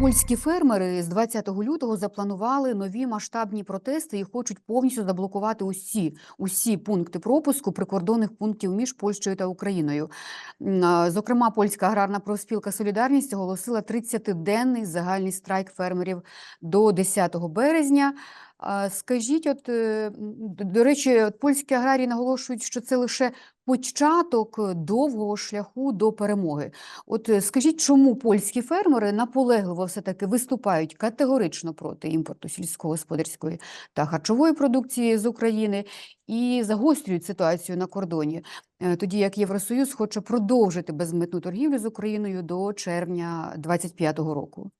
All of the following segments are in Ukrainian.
Польські фермери з 20 лютого запланували нові масштабні протести і хочуть повністю заблокувати усі, усі пункти пропуску прикордонних пунктів між Польщею та Україною. Зокрема, польська аграрна профспілка Солідарність оголосила 30-денний загальний страйк фермерів до 10 березня. Скажіть, от е, до речі, польські аграрії наголошують, що це лише початок довгого шляху до перемоги. От е, скажіть, чому польські фермери наполегливо все-таки виступають категорично проти імпорту сільськогосподарської та харчової продукції з України і загострюють ситуацію на кордоні, е, тоді як Євросоюз хоче продовжити безмитну торгівлю з Україною до червня 2025 року?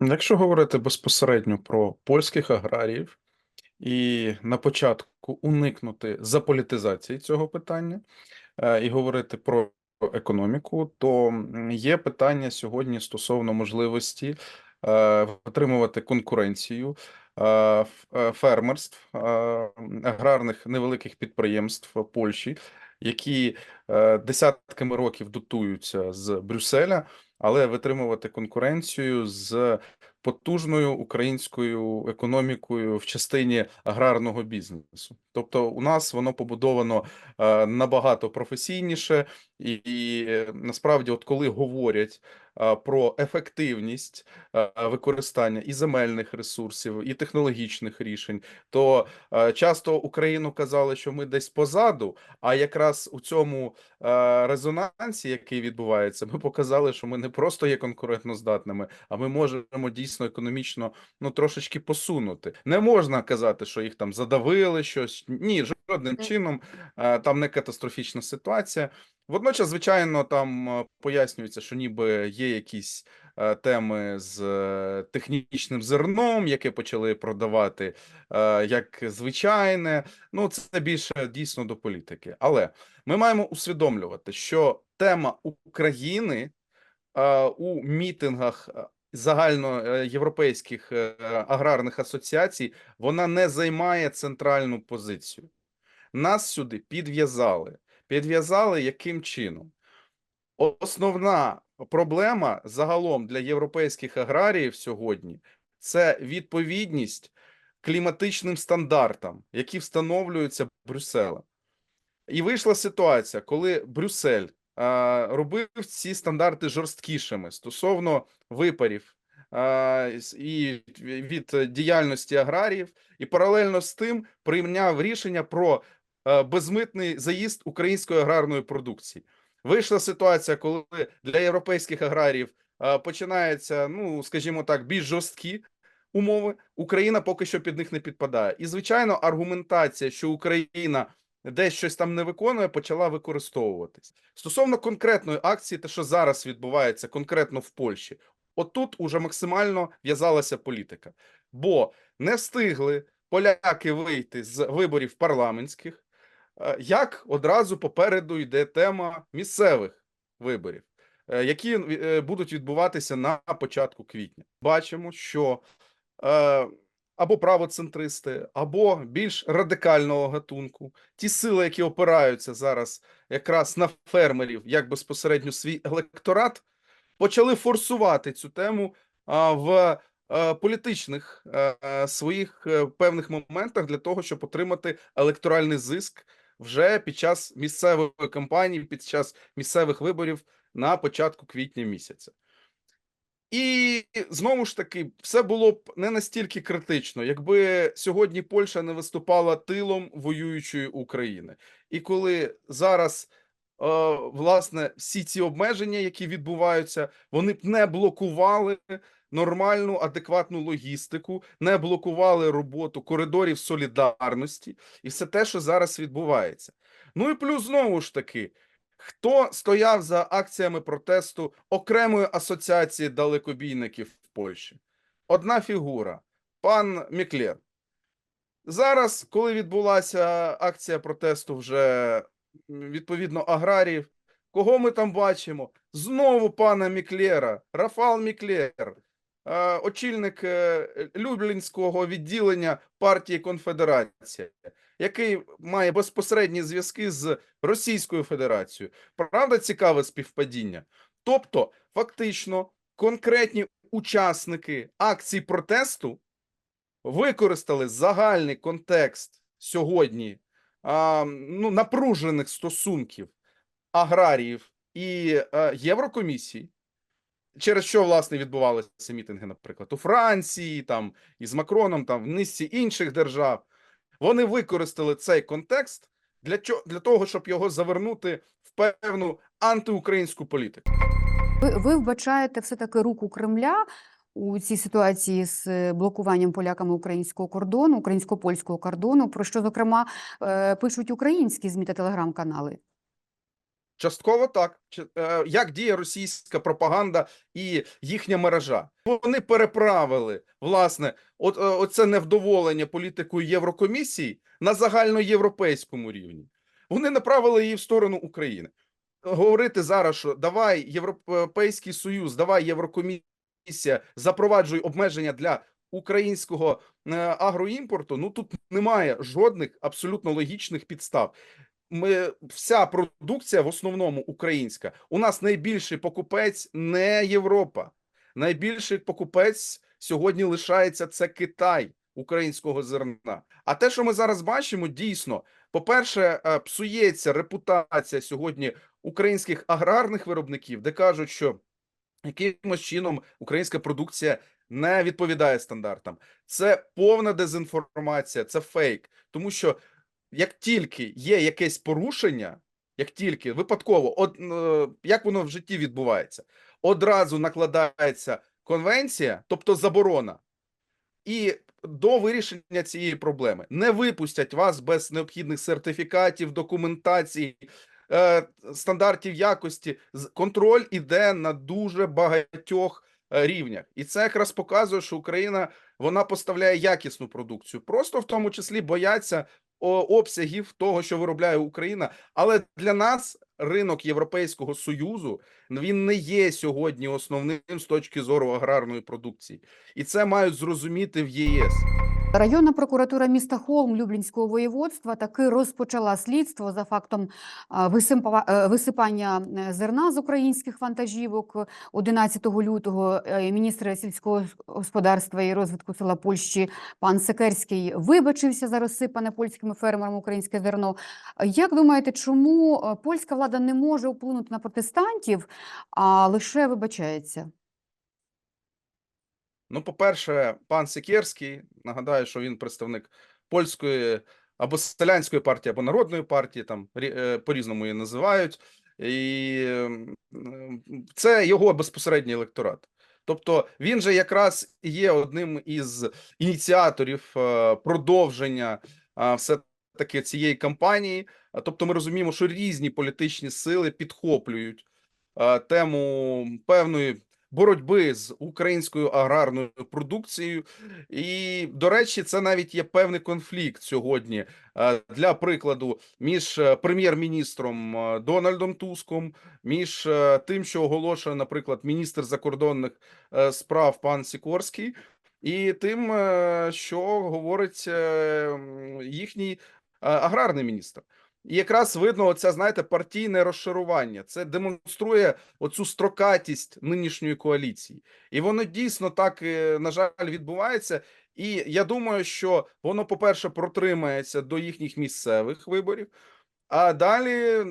Якщо говорити безпосередньо про польських аграріїв і на початку уникнути заполітизації цього питання е, і говорити про економіку, то є питання сьогодні стосовно можливості е, отримувати конкуренцію е, фермерств, аграрних невеликих підприємств Польщі, які десятками років дотуються з Брюсселя, але витримувати конкуренцію з потужною українською економікою в частині аграрного бізнесу. Тобто, у нас воно побудовано е, набагато професійніше, і, і е, насправді, от коли говорять про ефективність використання і земельних ресурсів, і технологічних рішень, то часто Україну казали, що ми десь позаду. А якраз у цьому резонансі, який відбувається, ми показали, що ми не просто є конкурентноздатними, а ми можемо дійсно економічно ну трошечки посунути. Не можна казати, що їх там задавили щось. Ні, жодним чином там не катастрофічна ситуація. Водночас, звичайно, там е, пояснюється, що ніби є якісь е, теми з е, технічним зерном, яке почали продавати як звичайне. Ну, це більше дійсно до політики. Але ми маємо усвідомлювати, що тема України у мітингах загальноєвропейських аграрних асоціацій вона не займає центральну позицію. Нас сюди підв'язали. Підв'язали яким чином? Основна проблема загалом для європейських аграріїв сьогодні це відповідність кліматичним стандартам, які встановлюються Брюсселем. І вийшла ситуація, коли Брюссель а, робив ці стандарти жорсткішими стосовно випарів а, і від діяльності аграріїв, і паралельно з тим прийняв рішення про безмитний заїзд української аграрної продукції. Вийшла ситуація, коли для європейських аграріїв починаються, ну скажімо так, більш жорсткі умови. Україна поки що під них не підпадає. І звичайно, аргументація, що Україна десь щось там не виконує, почала використовуватись. Стосовно конкретної акції, те, що зараз відбувається конкретно в Польщі, отут уже максимально в'язалася політика, бо не встигли поляки вийти з виборів парламентських, е, як одразу попереду йде тема місцевих виборів, е, які е, будуть відбуватися на початку квітня. Бачимо, що е, або правоцентристи, або більш радикального гатунку, ті сили, які опираються зараз якраз на фермерів, як безпосередньо свій електорат, почали форсувати цю тему в е, політичних е, е, своїх е, певних моментах для того, щоб отримати електоральний зиск вже під час місцевої кампанії, під час місцевих виборів на початку квітня місяця. І знову ж таки, все було б не настільки критично, якби сьогодні Польща не виступала тилом воюючої України. І коли зараз, е, власне, всі ці обмеження, які відбуваються, вони б не блокували нормальну, адекватну логістику, не блокували роботу коридорів солідарності і все те, що зараз відбувається. Ну і плюс знову ж таки. Хто стояв за акціями протесту окремої асоціації далекобійників в Польщі? Одна фігура пан Міклер. Зараз, коли відбулася акція протесту вже відповідно аграріїв, кого ми там бачимо? Знову пана Міклера, Рафал Міклер, е, очільник е, Люблінського відділення партії Конфедерація, який має безпосередні зв'язки з Російською Федерацією. Правда, цікаве співпадіння. Тобто, фактично, конкретні учасники акцій протесту використали загальний контекст сьогодні а, ну, напружених стосунків аграріїв і е, Єврокомісії, через що власне відбувалися мітинги, наприклад, у Франції, там із Макроном, там в низці інших держав. Вони використали цей контекст для чого для того, щоб його завернути в певну антиукраїнську політику. Ви, ви вбачаєте все-таки руку Кремля у цій ситуації з е, блокуванням поляками українського кордону, українсько-польського кордону, про що, зокрема, е, пишуть українські ЗМІ та телеграм-канали. Частково так. Е, Як діє російська пропаганда і їхня мережа? Вони переправили власне от, е, оце невдоволення політикою Єврокомісії на загальноєвропейському рівні. Вони направили її в сторону України. Говорити зараз, що давай Європейський Союз, давай Єврокомісія, запроваджуй обмеження для українського е, агроімпорту. Ну тут немає жодних абсолютно логічних підстав ми вся продукція в основному українська. У нас найбільший покупець не Європа. Найбільший покупець сьогодні лишається це Китай українського зерна. А те, що ми зараз бачимо, дійсно, по-перше, е, псується репутація сьогодні українських аграрних виробників, де кажуть, що якимось чином українська продукція не відповідає стандартам. Це повна дезінформація, це фейк, тому що як тільки є якесь порушення, як тільки випадково, от е, як воно в житті відбувається, одразу накладається конвенція, тобто заборона, і до вирішення цієї проблеми не випустять вас без необхідних сертифікатів, документації, е, стандартів якості. Контроль іде на дуже багатьох е, рівнях, і це якраз показує, що Україна вона поставляє якісну продукцію. Просто в тому числі бояться обсягів того, що виробляє Україна. Але для нас ринок Європейського союзу він не є сьогодні основним з точки зору аграрної продукції, і це мають зрозуміти в ЄС. Районна прокуратура міста Холм Люблінського воєводства таки розпочала слідство за фактом е, висипання е, зерна з українських вантажівок 11 лютого. е, Міністр сільського господарства і розвитку села Польщі пан Секерський вибачився за розсипане польськими фермерами українське зерно. Як думаєте, чому польська влада не може вплинути на протестантів, а лише вибачається? Ну, по-перше, пан Сікерський, нагадаю, що він представник польської або селянської партії, або народної партії, там е, по-різному її називають, і це його безпосередній електорат. Тобто він же якраз є одним із ініціаторів е, продовження все-таки цієї кампанії. Тобто, ми розуміємо, що різні політичні сили підхоплюють е, тему певної боротьби з українською аграрною продукцією. І, до речі, це навіть є певний конфлікт сьогодні для прикладу між е, прем'єр-міністром е, Дональдом Туском, між е, тим, що оголошує, наприклад, міністр закордонних справ пан Сікорський, і тим, що говорить їхній аграрний міністр. І якраз видно, оце, знаєте, партійне розшарування. Це демонструє оцю строкатість нинішньої коаліції. І воно дійсно так, е, на жаль, відбувається. І я думаю, що воно, по-перше, протримається до їхніх місцевих виборів. А далі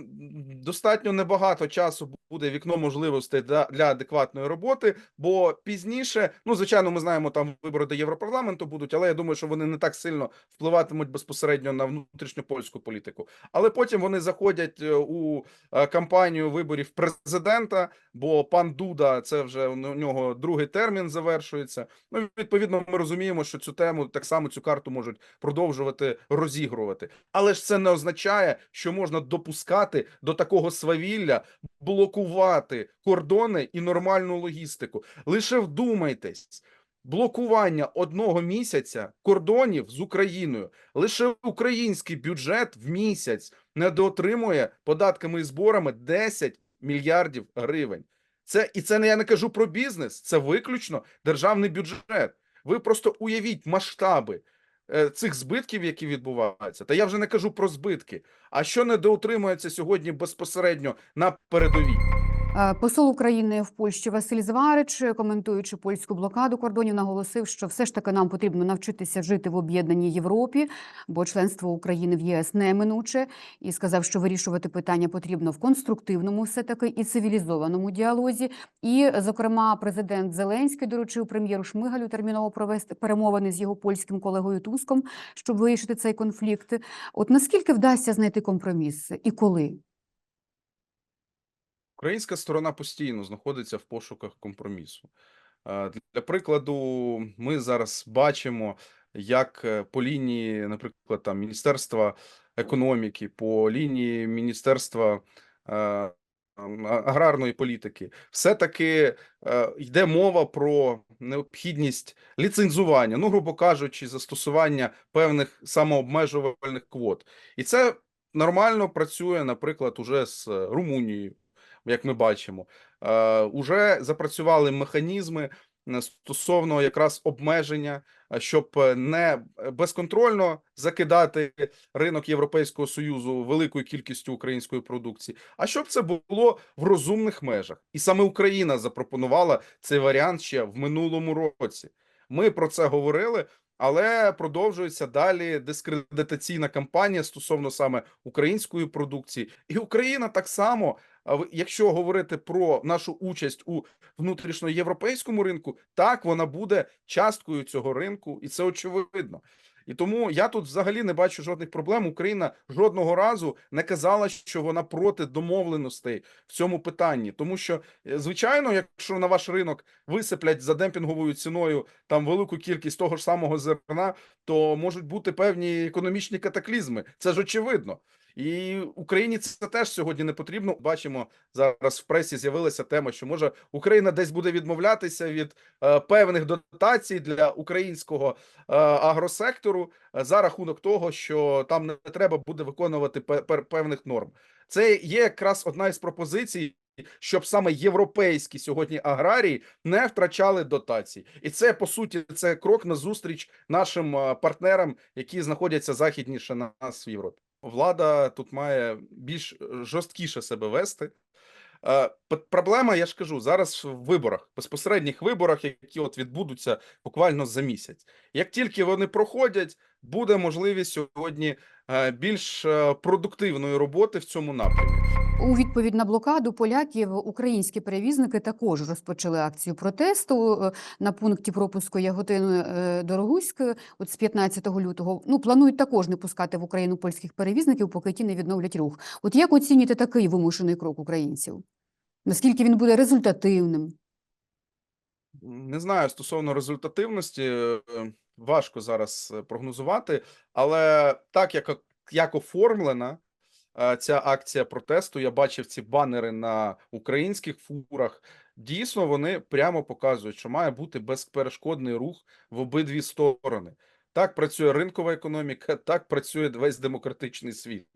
достатньо небагато часу буде вікно можливостей для, для адекватної роботи, бо пізніше, ну звичайно, ми знаємо, там вибори до Європарламенту будуть, але я думаю, що вони не так сильно впливатимуть безпосередньо на внутрішньопольську політику. Але потім вони заходять е, у е, кампанію виборів президента, бо пан Дуда це вже у нього другий термін завершується. Ну відповідно, ми розуміємо, що цю тему так само цю карту можуть продовжувати розігрувати. Але ж це не означає, що можна допускати до такого свавілля, блокувати кордони і нормальну логістику. Лише вдумайтесь. Блокування одного місяця кордонів з Україною лише український бюджет в місяць недоотримує податками і зборами 10 мільярдів гривень. Це і це не я не кажу про бізнес, це виключно державний бюджет. Ви просто уявіть масштаби цих збитків, які відбуваються. Та я вже не кажу про збитки. А що недоутримується сьогодні безпосередньо на передовій? Е, Посол України в Польщі Василь Зварич, коментуючи польську блокаду кордонів, наголосив, що все ж таки нам потрібно навчитися жити в об'єднаній Європі, бо членство України в ЄС неминуче, і сказав, що вирішувати питання потрібно в конструктивному, все таки і цивілізованому діалозі. І, зокрема, президент Зеленський доручив прем'єру Шмигалю терміново провести перемовини з його польським колегою Туском, щоб вирішити цей конфлікт. От наскільки вдасться знайти компроміс і коли? Українська сторона постійно знаходиться в пошуках компромісу. Е, Для прикладу, ми зараз бачимо, як е, по лінії, наприклад, там Міністерства економіки, по лінії Міністерства е, аграрної політики, все-таки йде мова про необхідність ліцензування, ну, грубо кажучи, застосування певних самообмежувальних квот. І це нормально працює, наприклад, уже з Румунією як ми бачимо, е, уже запрацювали механізми е, стосовно якраз обмеження, е, щоб не безконтрольно закидати ринок Європейського Союзу великою кількістю української продукції, а щоб це було в розумних межах. І саме Україна запропонувала цей варіант ще в минулому році. Ми про це говорили. Але продовжується далі дискредитаційна кампанія стосовно саме української продукції, і Україна так само якщо говорити про нашу участь у внутрішньоєвропейському ринку, так вона буде часткою цього ринку, і це очевидно. І тому я тут взагалі не бачу жодних проблем. Україна жодного разу не казала, що вона проти домовленостей в цьому питанні, тому що е, звичайно, якщо на ваш ринок висиплять за демпінговою ціною там велику кількість того ж самого зерна, то можуть бути певні економічні катаклізми. Це ж очевидно. І Україні це теж сьогодні не потрібно. Бачимо зараз в пресі з'явилася тема, що може Україна десь буде відмовлятися від е, певних дотацій для українського е, агросектору е, за рахунок того, що там не треба буде виконувати пе- певних норм. Це є якраз одна із пропозицій. Щоб саме європейські сьогодні аграрії не втрачали дотацій, і це по суті це крок на зустріч нашим е, партнерам, які знаходяться західніше на нас в Європі. Влада тут має більш е, жорсткіше себе вести. Е, Проблема, я ж кажу, зараз в виборах, безпосередніх виборах, які от відбудуться буквально за місяць. Як тільки вони проходять, буде можливість сьогодні е, більш продуктивної роботи в цьому напрямі. У відповідь на блокаду поляків українські перевізники також розпочали акцію протесту е, на пункті пропуску Яготин е, Дорогуськ. От з 15 лютого ну планують також не пускати в Україну польських перевізників, поки ті не відновлять рух. От як оцінюєте такий вимушений крок українців? Наскільки він буде результативним? Не знаю стосовно результативності, е, важко зараз прогнозувати, але так як як оформлена ця акція протесту, я бачив ці банери на українських фурах. Дійсно, вони прямо показують, що має бути безперешкодний рух в обидві сторони. Так працює ринкова економіка, так працює весь демократичний світ.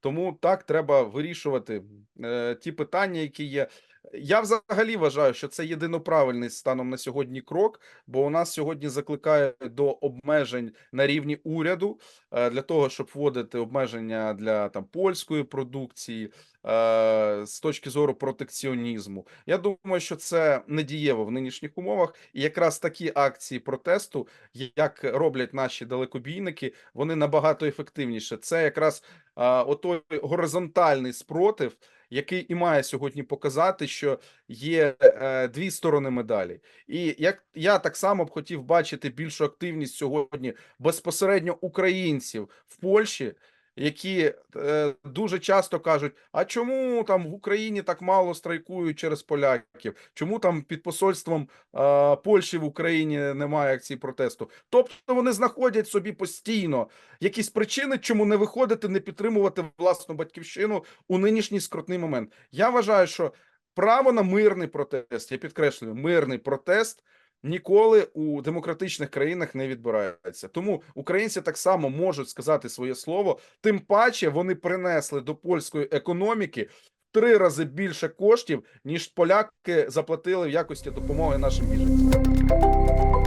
Тому так треба вирішувати е, ті питання, які є. Я взагалі вважаю, що це єдино правильний станом на сьогодні крок, бо у нас сьогодні закликає до обмежень на рівні уряду е, для того, щоб вводити обмеження для там польської продукції е, з точки зору протекціонізму. Я думаю, що це не дієво в нинішніх умовах, і якраз такі акції протесту, як роблять наші далекобійники, вони набагато ефективніше. Це якраз отой горизонтальний спротив, який і має сьогодні показати, що є е, дві сторони медалі. І як я так само б хотів бачити більшу активність сьогодні безпосередньо українців в Польщі. Які е, дуже часто кажуть: а чому там в Україні так мало страйкують через поляків? Чому там під посольством е, Польщі в Україні немає акцій протесту? Тобто вони знаходять собі постійно якісь причини, чому не виходити, не підтримувати власну батьківщину у нинішній скрутний момент. Я вважаю, що право на мирний протест, я підкреслюю, мирний протест. Ніколи у демократичних країнах не відбирається. Тому українці так само можуть сказати своє слово. Тим паче вони принесли до польської економіки три рази більше коштів, ніж поляки заплатили в якості допомоги нашим біженцям.